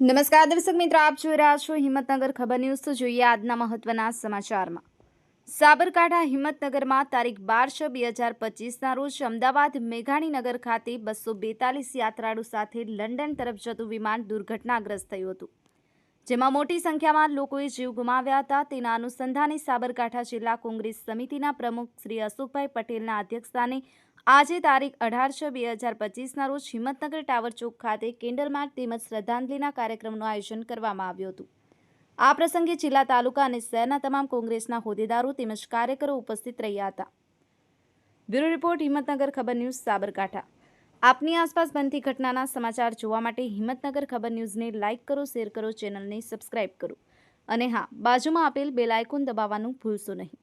નમસ્કાર, દર્શક મિત્રો, આપ જોઈ રહ્યા છો હિંમતનગર ખબર ન્યૂઝ. તો જોઈએ આજના મહત્વના સમાચારમાં. સાબરકાંઠા હિંમતનગરમાં તારીખ બાર છ બે હજાર પચીસના રોજ અમદાવાદ મેઘાણીનગર ખાતે બસો બેતાલીસ યાત્રાળુ સાથે લંડન તરફ જતું વિમાન દુર્ઘટનાગ્રસ્ત થયું હતું. જેમાં મોટી સંખ્યામાં લોકોએ જીવ ગુમાવ્યા હતા. તેના અનુસંધાને સાબરકાંઠા જિલ્લા કોંગ્રેસ સમિતિના પ્રમુખ શ્રી અશોકભાઈ પટેલના અધ્યક્ષસ્થાને આજે તારીખ અઢાર છ બે હજાર પચીસના રોજ હિંમતનગર ટાવર ચોક ખાતે કેન્ડલ માર્ચ તેમજ શ્રદ્ધાંજલિના કાર્યક્રમનું આયોજન કરવામાં આવ્યું હતું. આ પ્રસંગે જિલ્લા તાલુકા અને શહેરના તમામ કોંગ્રેસના હોદ્દેદારો તેમજ કાર્યકરો ઉપસ્થિત રહ્યા હતા. બ્યુરો રિપોર્ટ, હિંમતનગર ખબર ન્યૂઝ, સાબરકાંઠા. આપની આસપાસ બનતી ઘટનાના સમાચાર જોવા માટે હિંમતનગર ખબર ન્યૂઝને લાઇક કરો, શેર કરો, ચેનલને સબસ્ક્રાઇબ કરો. અને હા, બાજુમાં આપેલ બેલ આઇકોન દબાવવાનું ભૂલશો નહીં.